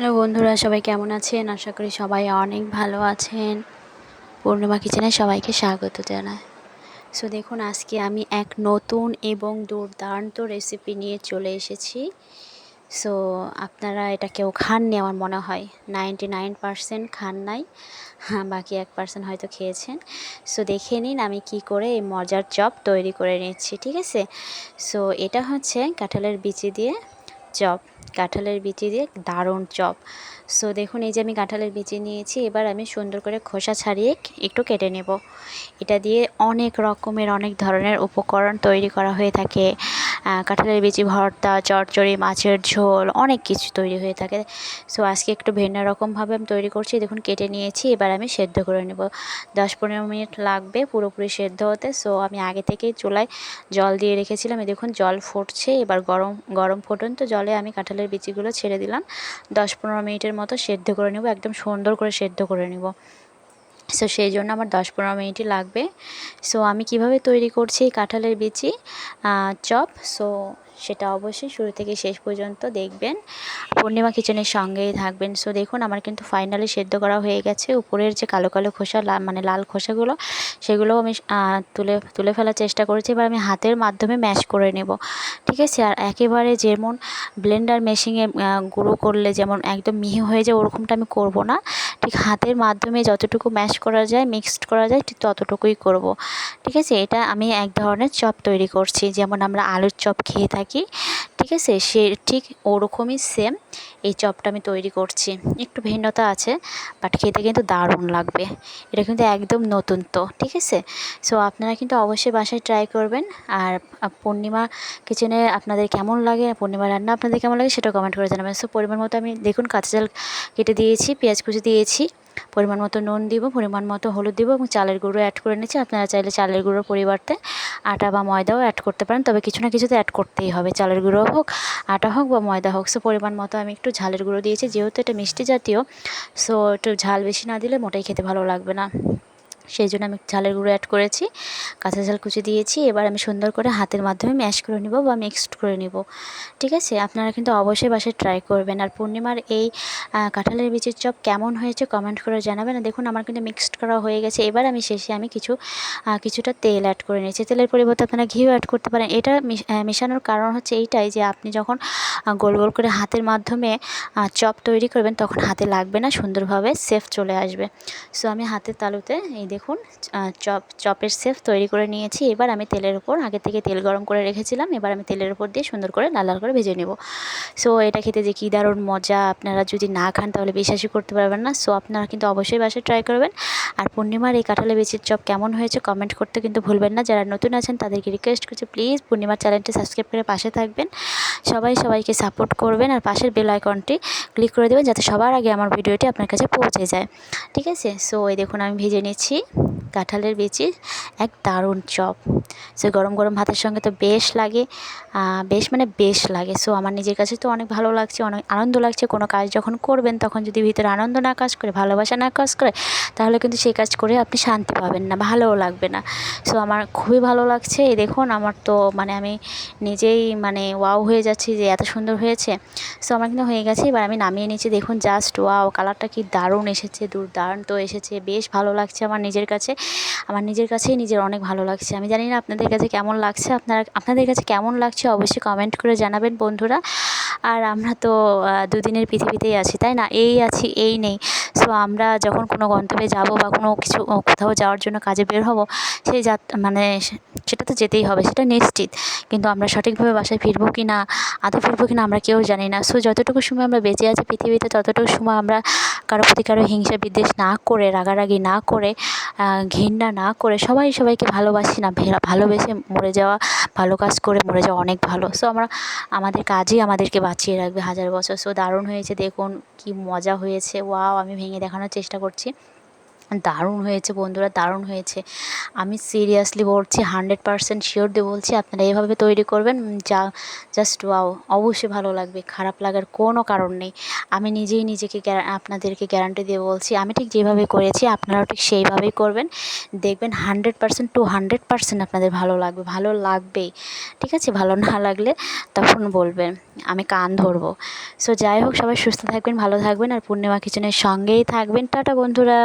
Hello বন্ধুরা, সবাই কেমন আছেন? আশা করি সবাই অনেক ভালো আছেন। পূর্ণিমা কিচেনে সবাইকে স্বাগত জানাই। সো দেখুন, আজকে আমি এক নতুন এবং দুর্দান্ত রেসিপি নিয়ে চলে এসেছি। সো আপনারা এটা কেউ খাননি আমার মনে হয়। নাইনটি নাইন পারসেন্ট খান নাই হ্যাঁ বাকি এক পার্সেন্ট হয়তো খেয়েছেন। সো দেখে নিন আমি কি করে এই মজার চপ তৈরি করে নিচ্ছি, ঠিক আছে? সো এটা হচ্ছে কাঁঠালের বিচি দিয়ে চপ। কাঁঠালের বিচি দিয়ে দারুণ চপ। সো দেখুন, এই যে আমি কাঁঠালের বিচি নিয়েছি, এবার আমি সুন্দর করে খোসা ছাড়িয়ে একটু কেটে নেব। এটা দিয়ে অনেক রকমের, অনেক ধরনের উপকরণ তৈরি করা হয়ে থাকে। কাঁঠালের বিচি, ভর্তা, চচ্চড়ি, মাছের ঝোল, অনেক কিছু তৈরি হয়ে থাকে। সো আজকে একটু ভিন্ন রকমভাবে আমি তৈরি করছি। দেখুন, কেটে নিয়েছি। এবার আমি সেদ্ধ করে নেব। দশ পনেরো মিনিট লাগবে পুরোপুরি সেদ্ধ হতে। সো আমি আগে থেকেই চুলায় জল দিয়ে রেখেছিলাম। দেখুন, জল ফুটছে। এবার গরম গরম ফুটন্ত জলে আমি কাঁঠালের বিচিগুলো ছেড়ে দিলাম। দশ পনেরো মিনিটের মতো সেদ্ধ করে নেব। একদম সুন্দর করে সেদ্ধ করে নেব। সো সেই জন্য আমার দশ পনেরো মিনিটই লাগবে। সো আমি কীভাবে তৈরি করছি কাঁঠালের বিচি? চপ। সো সেটা অবশ্যই শুরু থেকে শেষ পর্যন্ত দেখবেন। পূর্ণিমা কিচেনের সঙ্গেই থাকবেন। সো দেখুন, আমার কিন্তু ফাইনালি সেদ্ধ করা হয়ে গেছে। উপরের যে কালো কালো খোসা মানে লাল খোসাগুলো, সেগুলোও আমি তুলে তুলে ফেলার চেষ্টা করেছি। এবার আমি হাতের মাধ্যমে ম্যাশ করে নেব। ঠিক আছে? আর একেবারে যেমন ব্লেন্ডার মেশিনে গুঁড়ো করলে যেমন একদম মিহি হয়ে যায়, ওরকমটা আমি করব না। ঠিক হাতের মাধ্যমে যতটুকু ম্যাশ করা যায় মিক্সড করা যায়, ঠিক ততটুকুই করব। ঠিক আছে? এটা আমি এক ধরনের চপ তৈরি করছি। যেমন আমরা আলুর চপ খেয়ে থাকি ঠিক আছে? সে ঠিক ওরকমই সেম এই চপটা আমি তৈরি করছি। একটু ভিন্নতা আছে বাট খেতে কিন্তু দারুণ লাগবে। এটা কিন্তু একদম নতুন তো, ঠিক আছে? সো আপনারা কিন্তু অবশ্যই বাসায় ট্রাই করবেন। আর পূর্ণিমা কিচেনে আপনাদের কেমন লাগে, পূর্ণিমা রান্না আপনাদের কেমন লাগে সেটা কমেন্ট করে জানাবেন। সো পরিমাণ মতো আমি দেখুন কাঁচা চাল কেটে দিয়েছি, পেঁয়াজ কুচি দিয়েছি। পরিমাণ মতো নুন দিব, পরিমাণ মতো হলুদ দিব এবং চালের গুঁড়ো অ্যাড করে নিচ্ছি আপনারা চাইলে চালের গুঁড়োর পরিবর্তে আটা বা ময়দাও অ্যাড করতে পারেন, তবে কিছু না কিছু তো অ্যাড করতেই হবে। চালের গুঁড়ো হোক, আটা হোক বা ময়দা হোক। সো পরিমাণ মতো আমি একটু ঝালের গুঁড়ো দিয়েছি, যেহেতু এটা মিষ্টি জাতীয় সো একটু ঝাল বেশি না দিলে মোটাই খেতে ভালো লাগবে না। সেই জন্য আমি ঝালের গুঁড়ো অ্যাড করেছি। কাঁচা ঝাল কুচি দিয়েছি। এবার আমি সুন্দর করে হাতের মাধ্যমে ম্যাশ করে নিব বা মিক্সড করে নিব। ঠিক আছে? আপনারা কিন্তু অবশ্যই বাসায় ট্রাই করবেন। আর পূর্ণিমার এই কাঁঠালের বীজের চপ কেমন হয়েছে কমেন্ট করে জানাবেন। দেখুন, আমার কিন্তু মিক্সড করা হয়ে গেছে। এবার আমি শেষে আমি কিছু কিছুটা তেল অ্যাড করে নিয়েছি। তেলের পরিবর্তে আপনারা ঘিও অ্যাড করতে পারেন। এটা মেশানোর কারণ হচ্ছে এইটাই যে আপনি যখন গোল গোল করে হাতের মাধ্যমে চপ তৈরি করবেন, তখন হাতে লাগবে না। সুন্দরভাবে সেফ চলে আসবে। সো আমি হাতের তালুতে এই দেখুন চপ, চপের সেফ তৈরি করে নিয়েছি। এবার আমি তেলের উপর, আগে থেকে তেল গরম করে রেখেছিলাম। এবার আমি তেলের উপর দিয়ে সুন্দর করে লাল লাল করে ভেজে নেব। সো এটা খেতে যে কী দারুণ মজা! আপনারা যদি না খান, তাহলে বিশ্বাসই করতে পারবেন না। সো আপনারা কিন্তু অবশ্যই বাসায় ট্রাই করবেন। আর পূর্ণিমার এই কাঁঠালে বেচির চপ কেমন হয়েছে কমেন্ট করতে কিন্তু ভুলবেন না। যারা নতুন আছেন, তাদেরকে রিকোয়েস্ট করছি প্লিজ পূর্ণিমার চ্যানেলটি সাবস্ক্রাইব করে পাশে থাকবেন। সবাই সবাইকে সাপোর্ট করবেন আর পাশের বেল আইকনটি ক্লিক করে দেবেন যাতে সবার আগে আমার ভিডিওটি আপনার কাছে পৌঁছে যায়। ঠিক আছে? সো এই দেখুন, আমি ভেজে নিচ্ছি কাঁঠালের বিচি। এক দারুণ চপ। সে গরম গরম ভাতের সঙ্গে তো বেশ লাগে। বেশ মানে বেশ লাগে। সো আমার নিজের কাছে তো অনেক ভালো লাগছে, অনেক আনন্দ লাগছে। কোনো কাজ যখন করবেন, তখন যদি ভিতরে আনন্দ না কাজ করে, ভালোবাসা না কাজ করে, তাহলে কিন্তু সেই কাজ করে আপনি শান্তি পাবেন না, ভালোও লাগবে না। সো আমার খুবই ভালো লাগছে। এই দেখুন, আমার তো মানে আমি নিজেই মানে ওয়াও হয়ে যাচ্ছি। যে এত সুন্দর হয়েছে। সো আমার কিন্তু হয়ে গেছে। এবার আমি নামিয়ে নিয়েছি দেখুন জাস্ট ওয়াও কালারটা কি দারুণ এসেছে, দুর্দান্ত এসেছে। বেশ ভালো লাগছে আমার নিজের কাছে। আমার নিজের কাছেই নিজের অনেক ভালো লাগছে। আমি জানি না আপনাদের কাছে কেমন লাগছে। আপনারা, আপনাদের কাছে কেমন লাগছে অবশ্যই কমেন্ট করে জানাবেন বন্ধুরা। আর আমরা তো দুদিনের পৃথিবীতেই আছি, তাই না? এই আছি, এই নেই। সো আমরা যখন কোনো গন্তব্যে যাব বা কোনো কিছু কোথাও যাওয়ার জন্য কাজে বের হব, সেই যাত মানে সেটা তো যেতেই হবে, সেটা নিশ্চিত। কিন্তু আমরা সঠিকভাবে বাসায় ফিরবো কি না আদৌ ফিরবো কি না আমরা কেউ জানি না। সো যতটুকু সময় আমরা বেঁচে আছি পৃথিবীতে, ততটুকু সময় আমরা কারও প্রতি কারও হিংসা বিদ্বেষ না করে, রাগারাগি না করে ঘৃণা না করে, সবাই সবাইকে ভালোবাসি না ভালোবেসে মরে যাওয়া ভালো কাজ করে মরে যাওয়া অনেক ভালো। সো আমরা, আমাদের কাজই আমাদেরকে বাঁচিয়ে রাখবে হাজার বছর। সো দারুণ হয়েছে, দেখুন কি মজা হয়েছে। ওয়াও আমি ভেঙে দেখানোর চেষ্টা করছি। দারুণ হয়েছে বন্ধুরা, দারুণ হয়েছে। আমি সিরিয়াসলি বলছি হান্ড্রেড পারসেন্ট শিওর দিয়ে বলছি, আপনারা এভাবে তৈরি করবেন যা জাস্ট ওয়াও অবশ্যই ভালো লাগবে, খারাপ লাগার কোনো কারণ নেই। আমি নিজেই নিজেকে আপনাদেরকে গ্যারান্টি দিয়ে বলছি, আমি ঠিক যেভাবে করেছি, আপনারাও ঠিক সেইভাবেই করবেন। দেখবেন hundred percent to hundred percent আপনাদের ভালো লাগবে, ভালো লাগবেই। ঠিক আছে? ভালো না লাগলে তখন বলবেন, আমি কান ধরবো। সো যাই হোক, সবাই সুস্থ থাকবেন, ভালো থাকবেন, আর পূর্ণিমা কিচেনের সঙ্গেই থাকবেন। টাটা বন্ধুরা!